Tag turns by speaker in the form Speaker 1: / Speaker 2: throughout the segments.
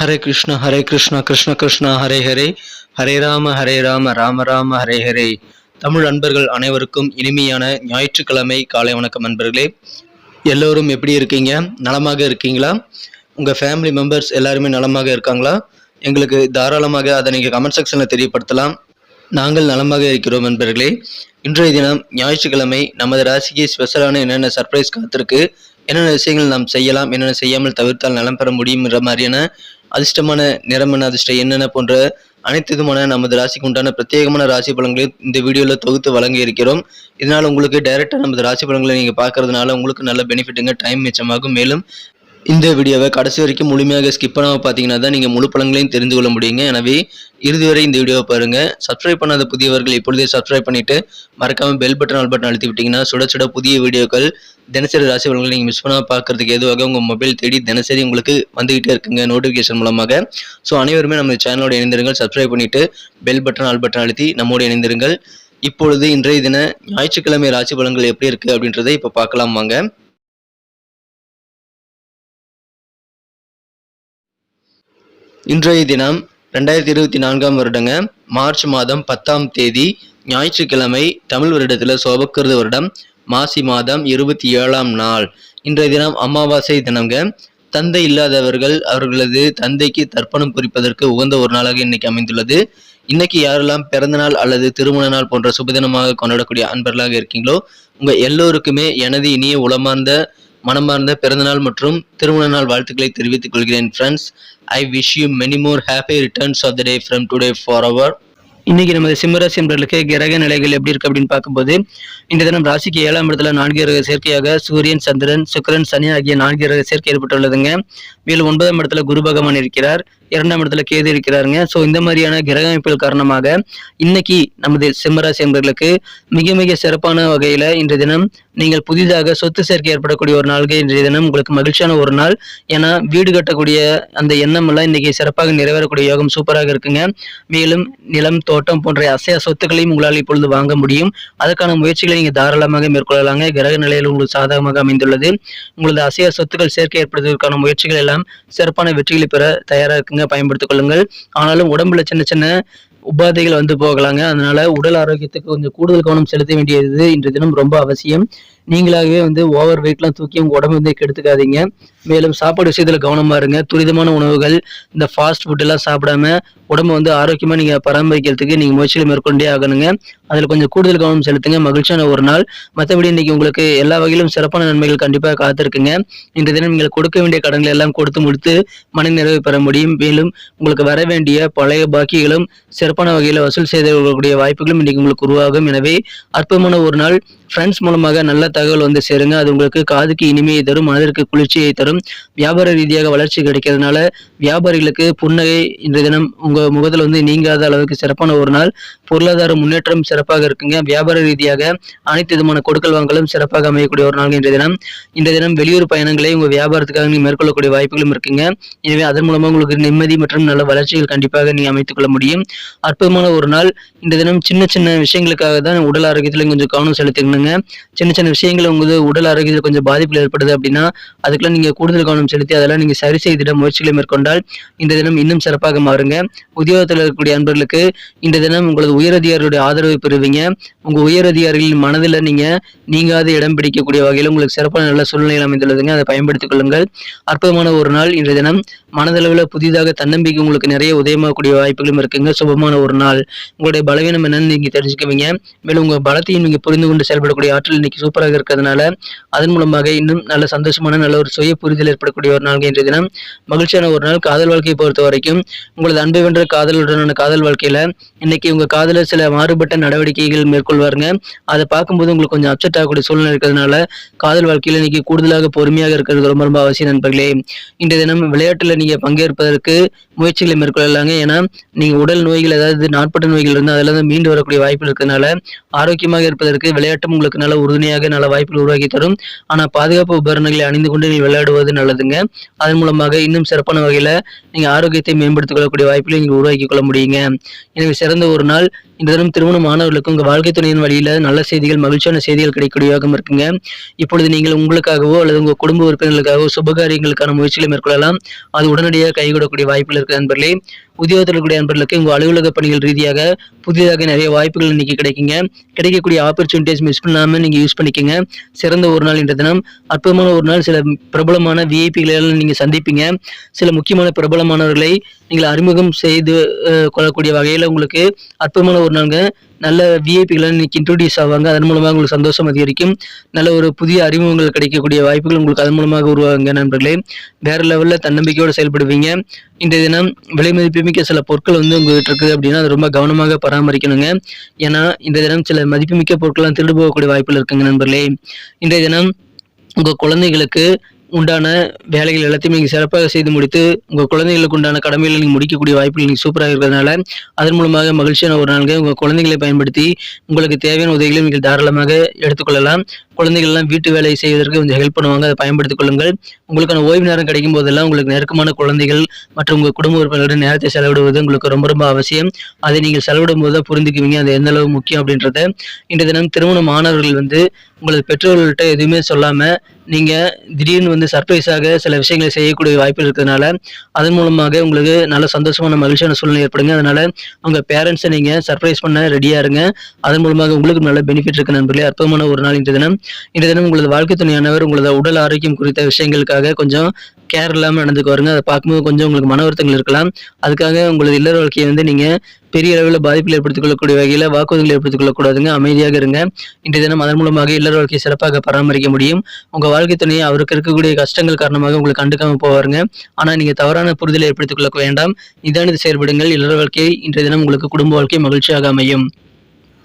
Speaker 1: ஹரே கிருஷ்ண ஹரே கிருஷ்ண கிருஷ்ண கிருஷ்ணா ஹரே ஹரே. ஹரே ராம ஹரே ராம ராம ராம ஹரே ஹரே. தமிழ் அன்பர்கள் அனைவருக்கும் இனிமையான ஞாயிற்றுக்கிழமை காலை வணக்கம் அன்பர்களே. எல்லோரும் எப்படி இருக்கீங்க? நலமாக இருக்கீங்களா? உங்கள் ஃபேமிலி மெம்பர்ஸ் எல்லாருமே நலமாக இருக்காங்களா? எங்களுக்கு தாராளமாக அதை நீங்கள் கமெண்ட் செக்ஷனில் தெரியப்படுத்தலாம். நாங்கள் நலமாக இருக்கிறோம் நண்பர்களே இன்றைய தினம் ஞாயிற்றுக்கிழமை நமது ராசிக்கு ஸ்பெஷலான என்னென்ன சர்ப்ரைஸ் காத்திருக்கு? என்னென்ன விஷயங்கள் நாம் செய்யலாம் என்னென்ன செய்யாமல் தவிர்த்தால் நலம் பெற முடியும்ன்ற மாதிரியான அதிர்ஷ்டமான நிறமன அதிர்ஷ்டம் என்னென்ன போன்ற அனைத்து விதமான நமது ராசிக்கு உண்டான பிரத்யேகமான ராசி பலன்களை இந்த வீடியோவில் தொகுத்து வழங்க இருக்கிறோம். இதனால் உங்களுக்கு டைரெக்டாக நமது ராசி பலன்களை நீங்கள் பார்க்கறதுனால உங்களுக்கு நல்ல பெனிஃபிட்டுங்க டைம் மிச்சமாகும். மேலும் இந்த வீடியோவை கடைசி வரைக்கும் முழுமையாக ஸ்கிப் பண்ணாமல் பார்த்தீங்கன்னா தான் நீங்கள் முழு பழங்களையும் தெரிந்து கொள்ள முடியுங்க. எனவே இறுதி வரை இந்த வீடியோவை பாருங்கள் சப்ஸ்கிரைப் பண்ணாத புதியவர்கள் இப்பொழுதே சப்ஸ்கிரைப் பண்ணிவிட்டு மறக்காமல் பெல் பட்டன் ஆல் பட்டன் அழுத்தி விட்டிங்கன்னா சுட சுட புதிய வீடியோக்கள் தினசரி ராசி பலன்களை நீங்கள் மிஸ் பண்ணாமல் பார்க்கறதுக்கு எதுவாக உங்கள் மொபைல் தேடி தினசரி உங்களுக்கு வந்துகிட்டே இருக்குங்க நோட்டிஃபிகேஷன் மூலமாக. ஸோ அனைவருமே நம்ம சேனலோட இணைந்திருங்கள். சப்ஸ்கிரைப் பண்ணிவிட்டு பெல் பட்டன் ஆல் பட்டன் அழுத்தி நம்மோடு இணைந்திருங்கள். இப்பொழுது இன்றைய தின ஞாயிற்றுக்கிழமை ராசி பலன்கள் எப்படி இருக்குது அப்படின்றத இப்போ பார்க்கலாம் வாங்க. இன்றைய தினம் ரெண்டாயிரத்தி இருபத்தி நான்காம் வருடங்க மார்ச் மாதம் பத்தாம் தேதி ஞாயிற்றுக்கிழமை தமிழ் வருடத்தில் சோபக்கிருத வருடம் மாசி மாதம் இருபத்தி ஏழாம் நாள். இன்றைய தினம் அமாவாசை தினங்க தந்தை இல்லாதவர்கள் அவர்களது தந்தைக்கு தர்ப்பணம் குறிப்பதற்கு உகந்த ஒரு நாளாக இன்னைக்கு அமைந்துள்ளது. இன்னைக்கு யாரெல்லாம் பிறந்த நாள் அல்லது திருமண நாள் போன்ற சுபதினமாக கொண்டாடக்கூடிய அன்பர்களாக இருக்கீங்களோ உங்க எல்லோருக்குமே எனது இனிய உளமார்ந்த மனமார்ந்த பிறந்தநாள் மற்றும் திருமண நாள் வாழ்த்துக்களை தெரிவித்துக் கொள்கிறேன் friends I wish you many more happy returns of the day from today for our இன்னைக்கு நமது சிம்மராசி என்பர்களுக்கு கிரக நிலைகள் எப்படி இருக்கு அப்படின்னு பார்க்கும்போது இந்த தினம் ராசிக்கு ஏழாம் இடத்துல நான்கு கிரக சேர்க்கையாக சூரியன் சந்திரன் சுக்கரன் சனி ஆகிய நான்கு கிரக சேர்க்கை ஏற்பட்டுள்ளதுங்க. மேலும் ஒன்பதாம் இடத்துல குரு பகவான் இருக்கிறார். இரண்டாம் இடத்துல கேது இருக்கிறாருங்க. ஸோ இந்த மாதிரியான கிரக அமைப்புகள் காரணமாக இன்னைக்கு நமது சிம்மராசி என்பர்களுக்கு மிக மிக சிறப்பான வகையில் இன்றைய தினம் நீங்கள் புதிதாக சொத்து சேர்க்கை ஏற்படக்கூடிய ஒரு நாள்கள் இன்றைய தினம் உங்களுக்கு மகிழ்ச்சியான ஒரு நாள். ஏன்னா வீடு கட்டக்கூடிய அந்த எண்ணம் எல்லாம் இன்னைக்கு சிறப்பாக நிறைவேறக்கூடிய யோகம் சூப்பராக இருக்குங்க. மேலும் நிலம் தோட்டம் போன்ற அசைய சொத்துக்களையும் உங்களால் இப்பொழுது வாங்க முடியும். அதற்கான முயற்சிகளை நீங்கள் தாராளமாக மேற்கொள்ளலாங்க. கிரக நிலையில் உங்களுக்கு சாதகமாக அமைந்துள்ளது. உங்களது அசைய சொத்துக்கள் சேர்க்கை ஏற்படுவதற்கான முயற்சிகள் எல்லாம் சிறப்பான வெற்றிகளை பெற தயாராக இருக்குங்க. பயன்படுத்திக் கொள்ளுங்கள். ஆனாலும் உடம்புல சின்ன சின்ன உபாதைகள் வந்து போகலாங்க. அதனால உடல் ஆரோக்கியத்துக்கு கொஞ்சம் கூடுதல் கவனம் செலுத்த வேண்டியது இன்றைய தினம் ரொம்ப அவசியம். நீங்களாகவே வந்து ஓவர் வெயிட்லாம் தூக்கி உங்க உடம்பு வந்து கெடுத்துக்காதீங்க. மேலும் சாப்பாடு விஷயத்துல கவனமா இருங்க. துரிதமான உணவுகள் இந்த ஃபாஸ்ட் ஃபுட் எல்லாம் சாப்பிடாம உடம்பு வந்து ஆரோக்கியமா நீங்க பராமரிக்கிறதுக்கு நீங்க முயற்சிகளை மேற்கொண்டே ஆகணுங்க. அதுல கொஞ்சம் கூடுதல் கவனம் செலுத்துங்க. மகிழ்ச்சியான ஒரு நாள். மற்றபடி இன்னைக்கு உங்களுக்கு எல்லா வகையிலும் சிறப்பான நன்மைகள் கண்டிப்பாக காத்திருக்குங்க. இன்றைய தினம் நீங்கள் கொடுக்க வேண்டிய கடன்களை எல்லாம் கொடுத்து முடித்து மன நிறைவு பெற முடியும். மேலும் உங்களுக்கு வர வேண்டிய பழைய பாக்கிகளும் சிறப்பான வகையில் வசூல் செய்தவர்களுடைய வாய்ப்புகளும் இன்னைக்கு உங்களுக்கு உருவாகும். எனவே அற்புதமான ஒரு நாள். ஃப்ரெண்ட்ஸ் மூலமாக நல்ல தகவல் வந்து சேருங்க. அது உங்களுக்கு காதுக்கு இனிமையை தரும் மனதிற்கு குளிர்ச்சியை தரும். வியாபார ரீதியாக வளர்ச்சி கிடைக்கிறதுனால வியாபாரிகளுக்கு புன்னகை இன்றைய தினம் உங்கள் முகத்தில் வந்து நீங்காத அளவுக்கு சிறப்பான ஒரு நாள். பொருளாதார முன்னேற்றம் சிறப்பாக இருக்குங்க. வியாபார ரீதியாக அனைத்து விதமான கொடுக்கல் வாங்கலும் சிறப்பாக அமையக்கூடிய ஒரு நாள் இன்றைய தினம். இன்றைய தினம் வெளியூர் பயணங்களை உங்க வியாபாரத்துக்காக நீங்க மேற்கொள்ளக்கூடிய வாய்ப்புகளும் இருக்குங்க. எனவே அதன் மூலமாக உங்களுக்கு நிம்மதி மற்றும் நல்ல வளர்ச்சிகள் கண்டிப்பாக நீங்க அமைத்துக் கொள்ள முடியும். அற்புதமான ஒரு நாள். இந்த தினம் சின்ன சின்ன விஷயங்களுக்காக தான் உடல் ஆரோக்கியத்துல கொஞ்சம் கவனம் செலுத்திக்கணுங்க. சின்ன சின்ன விஷயங்கள் உங்களுக்கு உடல் ஆரோக்கியத்தில் கொஞ்சம் பாதிப்பில் ஏற்படுது அப்படின்னா அதுக்கெல்லாம் நீங்க கூடுதல் கவனம் செலுத்தி அதெல்லாம் நீங்க சரி செய்திட முயற்சிகளை மேற்கொண்டால் இந்த தினம் இன்னும் சிறப்பாக மாறுங்க. உத்தியோகத்தில் இருக்கக்கூடிய அன்பர்களுக்கு இந்த தினம் உங்களது உயரதிகாரிகளுடைய ஆதரவை பெறுவீங்க. உங்க உயரதிகாரிகளின் மனதில் நீங்க நீங்காத இடம் பிடிக்கக்கூடிய வகையில் உங்களுக்கு சிறப்பான நல்ல சூழ்நிலை அமைந்துள்ளதுங்க. அதை பயன்படுத்திக் கொள்ளுங்கள். அற்புதமான ஒரு நாள் இன்றைய தினம். மனதளவில் புதிதாக தன்னம்பிக்கை உங்களுக்கு நிறைய உதயமாகக்கூடிய வாய்ப்புகளும் இருக்குங்க. சுபமான ஒரு நாள். உங்களுடைய பலவீனம் என்னன்னு நீங்க தெரிஞ்சுக்குவீங்க. மேலும் உங்கள் பலத்தையும் நீங்கள் புரிந்து கொண்டு செயல்படக்கூடிய ஆற்றல் இன்னைக்கு சூப்பராக இருக்கிறதுனால அதன் மூலமாக இன்னும் நல்ல சந்தோஷமான நல்ல ஒரு சுய புரிதல் ஏற்படக்கூடிய ஒரு நாள் இன்றைய தினம். மகிழ்ச்சியான ஒரு நாள். காதல் வாழ்க்கையை பொறுத்த வரைக்கும் உங்களது அன்பை வென்ற காதலுடனான காதல் வாழ்க்கையில் இன்னைக்கு உங்கள் காதலர் சில மாறுபட்ட நடவடிக்கைகள் மேற்கொள்வாருங்க. அதை பார்க்கும்போது உங்களுக்கு கொஞ்சம் அப்செட் ஆகக்கூடிய சூழ்நிலை இருக்கிறதுனால காதல் வாழ்க்கையில் இன்னைக்கு கூடுதலாக பொறுமையாக இருக்கிறது ரொம்ப ரொம்ப அவசியம் நண்பர்களே. இன்றைய தினம் விளையாட்டில் நீங்க பங்கேற்பதற்கு முயற்சிகளை மேற்கொள்ளலாங்க. ஏன்னா நீங்க உடல் நோய்கள் அதாவது நாட்பட்ட நோய்கள் இருந்தால் அதில் இருந்து மீண்டு வரக்கூடிய வாய்ப்பு இருக்கிறதுனால ஆரோக்கியமாக இருப்பதற்கு விளையாட்டும் உங்களுக்கு நல்ல உறுதுணையாக நல்ல வாய்ப்புகள் உருவாக்கி தரும். ஆனா பாதுகாப்பு உபகரணங்களை அணிந்து கொண்டு நீங்கள் விளையாடுவது நல்லதுங்க. அதன் மூலமாக இன்னும் சிறப்பான வகையில நீங்க ஆரோக்கியத்தை மேம்படுத்திக் கொள்ளக்கூடிய வாய்ப்புகளை நீங்க உருவாக்கி கொள்ள முடியுங்க. எனவே சிறந்த ஒரு நாள் இந்த தினம் திருமணம் மாணவர்களுக்கு உங்கள் வாழ்க்கை துணையின் வழியில் நல்ல செய்திகள் மகிழ்ச்சியான செய்திகள் கிடைக்கக்கூடிய யோகம் இருக்குங்க இப்பொழுது நீங்கள் உங்களுக்காகவோ அல்லது உங்கள் குடும்ப உறுப்பினர்களுக்காகவோ சுபகாரியங்களுக்கான முயற்சிகளை மேற்கொள்ளலாம். அது உடனடியாக கைகூடக்கூடிய வாய்ப்புகள் இருக்குது நண்பர்களே. உத்தியோகத்தில் நண்பர்களுக்கு உங்கள் அலுவலக பணிகள் ரீதியாக புதிதாக நிறைய வாய்ப்புகள் இன்னைக்கு கிடைக்குங்க. கிடைக்கக்கூடிய ஆப்பர்ச்சுனிட்டிஸ் மிஸ் பண்ணாமல் நீங்கள் யூஸ் பண்ணிக்கோங்க. சிறந்த ஒரு நாள் இன்ற தினம். அற்புதமான ஒரு நாள். சில பிரபலமான விஐபிகளை நீங்கள் சந்திப்பீங்க. சில முக்கியமான பிரபலமானவர்களை நீங்கள் அறிமுகம் செய்து கொள்ளக்கூடிய வகையில் உங்களுக்கு அற்புதமான ஒரு நாளுங்க. நல்ல விஐபிகளை இன்னைக்கு இன்ட்ரடியூஸ் ஆவாங்க. அதன் மூலமாக உங்களுக்கு சந்தோஷம் அதிகரிக்கும். நல்ல ஒரு புதிய அறிமுகங்கள் கிடைக்கக்கூடிய வாய்ப்புகள் உங்களுக்கு அதன் மூலமாக உருவாகுங்க நண்பர்களே. வேற லெவலில் தன்னம்பிக்கையோடு செயல்படுவீங்க. இன்றைய தினம் விலை மதிப்புமிக்க சில பொருட்கள் வந்து உங்கள்கிட்ட இருக்குது அப்படின்னா அது ரொம்ப கவனமாக பராமரிக்கணுங்க. ஏன்னா இன்றைய தினம் சில மதிப்புமிக்க பொருட்கள்லாம் திருடு போகக்கூடிய வாய்ப்புகள் இருக்குங்க நண்பர்களே. இன்றைய தினம் உங்கள் குழந்தைகளுக்கு உண்டான வேலைகள் எல்லாத்தையும் நீங்கள் சிறப்பாக செய்து முடித்து உங்கள் குழந்தைகளுக்கு உண்டான கடமைகளை நீங்கள் முடிக்கக்கூடிய வாய்ப்புகள் நீங்கள் சூப்பராக இருக்கிறதுனால அதன் மூலமாக மகிழ்ச்சியான ஒரு நாள்கள் உங்கள் குழந்தைகளை பயன்படுத்தி உங்களுக்கு தேவையான உதவிகளை நீங்கள் தாராளமாக எடுத்துக்கொள்ளலாம். குழந்தைகள்லாம் வீட்டு வேலை செய்வதற்கு கொஞ்சம் ஹெல்ப் பண்ணுவாங்க. அதை பயன்படுத்திக் கொள்ளுங்கள். உங்களுக்கான ஓய்வு நேரம் கிடைக்கும் போதெல்லாம் உங்களுக்கு நெருக்கமான குழந்தைகள் மற்றும் உங்கள் குடும்ப உறுப்பினர்களுடன் நேரத்தை செலவிடுவது உங்களுக்கு ரொம்ப ரொம்ப அவசியம். அதை நீங்கள் செலவிடும் போது தான் புரிந்துக்குவீங்க. அது எந்த அளவு முக்கியம் அப்படின்றத. இன்றைய தினம் திருமண மாணவர்கள் வந்து உங்களது பெற்றோர்கள்ட்ட எதுவுமே சொல்லாமல் நீங்கள் திடீர்னு வந்து சர்ப்ரைஸாக சில விஷயங்களை செய்யக்கூடிய வாய்ப்பு இருக்கிறதுனால அதன் மூலமாக உங்களுக்கு நல்ல சந்தோஷமான மகிழ்ச்சியான சூழ்நிலை ஏற்படுங்க. அதனால் உங்கள் பேரண்ட்ஸை நீங்கள் சர்ப்ரைஸ் பண்ண ரெடியாக இருங்க. அதன் மூலமாக உங்களுக்கு நல்ல பெனிஃபிட் இருக்கு நண்பர்களே. அற்புதமான ஒரு நாள் இன்றைய தினம். இன்று தினம் உங்களது வாழ்க்கை துணையானவர் உங்களது உடல் ஆரோக்கியம் குறித்த விஷயங்களுக்காக கொஞ்சம் கேர் இல்லாமல் நடந்துக்குவாருங்க அதை பார்க்கும்போது கொஞ்சம் உங்களுக்கு மன வருத்தங்கள் இருக்கலாம். அதுக்காக உங்களது இல்லற வாழ்க்கையை வந்து நீங்கள் பெரிய அளவில் பாதிப்பில் ஏற்படுத்திக் கொள்ளக்கூடிய வகையில் வாக்குறுதிகள் ஏற்படுத்திக் கொள்ளக்கூடாதுங்க அமைதியாக இருங்க. இன்றைய தினம் அதன் மூலமாக இல்லற வாழ்க்கையை சிறப்பாக பராமரிக்க முடியும். உங்கள் வாழ்க்கை துணையை அவருக்கு இருக்கக்கூடிய கஷ்டங்கள் காரணமாக உங்களுக்கு கண்டுக்காம போவாருங்க. ஆனால் நீங்கள் தவறான புரிதலை ஏற்படுத்திக் கொள்ள வேண்டாம் நிதானித்து செயல்படுங்கள். இல்லற வாழ்க்கை இன்றைய தினம் உங்களுக்கு குடும்ப வாழ்க்கை மகிழ்ச்சியாக அமையும்.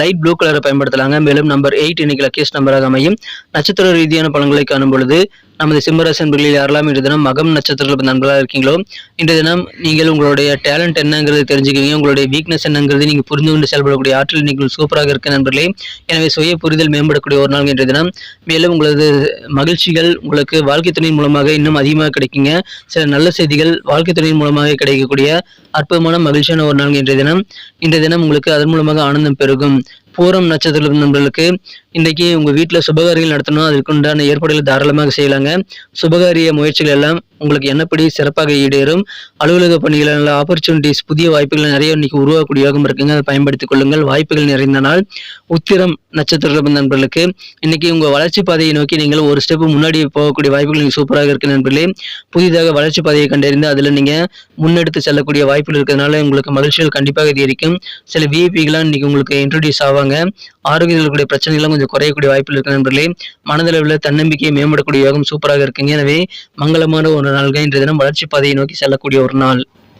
Speaker 1: லைட் ப்ளூ கலரை பயன்படுத்தலாங்க. மேலும் நம்பர் எயிட் இன்னைக்கு லக்கியஸ்ட் நம்பராக அமையும். நட்சத்திர ரீதியான பலன்களை காணும் பொழுது நமது சிம்மராசி நண்பர்களில் யாரெல்லாம் இன்று தினம் மகம் நட்சத்திரத்தில் நண்பர்களாக இருக்கீங்களோ இன்று தினம் நீங்கள் உங்களுடைய டேலண்ட் என்னங்கிறது தெரிஞ்சுக்குவீங்க. உங்களுடைய வீக்னஸ் என்னங்கிறது நீங்கள் புரிந்து கொண்டு செயல்படக்கூடிய ஆற்றல் நீங்கள் சூப்பராக இருக்க நண்பர்களே. எனவே சுய புரிதல் மேம்படக்கூடிய ஒரு நாள் இன்றைய தினம். மேலும் உங்களது மகிழ்ச்சிகள் உங்களுக்கு வாழ்க்கை துணையின் மூலமாக இன்னும் அதிகமாக கிடைக்குங்க. சில நல்ல செய்திகள் வாழ்க்கை துணையின் மூலமாக கிடைக்கக்கூடிய அற்புதமான மகிழ்ச்சியான ஒரு நாள் இன்றைய தினம். இன்றைய தினம் உங்களுக்கு அதன் மூலமாக ஆனந்தம் பெருகும். பூரம் நட்சத்திர நண்பர்களுக்கு இன்றைக்கி உங்கள் வீட்டில் சுபகாரியங்கள் நடத்தணும் அதற்குண்டான உண்டான ஏற்பாடுகளை தாராளமாக செய்யலாங்க. சுபகாரிய முயற்சிகள் எல்லாம் உங்களுக்கு என்னப்படி சிறப்பாக ஈடேறும்? அலுவலக பணிகள் நல்ல ஆப்பர்ச்சுனிட்டிஸ் புதிய வாய்ப்புகள் நிறைய இன்னைக்கு உருவாக்கக்கூடிய யோகம் இருக்குங்க. அதை பயன்படுத்திக் கொள்ளுங்கள். வாய்ப்புகள் நிறைந்த நாள். உத்திரம் நட்சத்திர நண்பர்களுக்கு இன்னைக்கு உங்கள் வளர்ச்சி பாதையை நோக்கி நீங்கள் ஒரு ஸ்டெப் முன்னாடி போகக்கூடிய வாய்ப்புகள் நீங்கள் சூப்பராக இருக்கு நண்பர்களே. புதிதாக வளர்ச்சி பாதையை கண்டறிந்து அதில் நீங்கள் முன்னெடுத்து செல்லக்கூடிய வாய்ப்புகள் இருக்கிறதுனால உங்களுக்கு மகிழ்ச்சிகள் கண்டிப்பாக அதிகரிக்கும். சில விஐபிகளாக இன்னைக்கு உங்களுக்கு இன்ட்ரடியூஸ் ஆவாங்க. ஆரோக்கியத்தில் இருக்கக்கூடிய பிரச்சனைகள்லாம் கொஞ்சம் குறையக்கூடிய வாய்ப்புகள் இருக்கு நண்பர்களே மனதளவில் தன்னம்பிக்கையை மேம்படக்கூடிய யோகம் சூப்பராக இருக்குங்க. எனவே மங்களமான ஒரு நாள்கள் இன்றைய தினம் வளர்ச்சி பாதையை நோக்கி செல்லக்கூடிய ஒரு நாள்.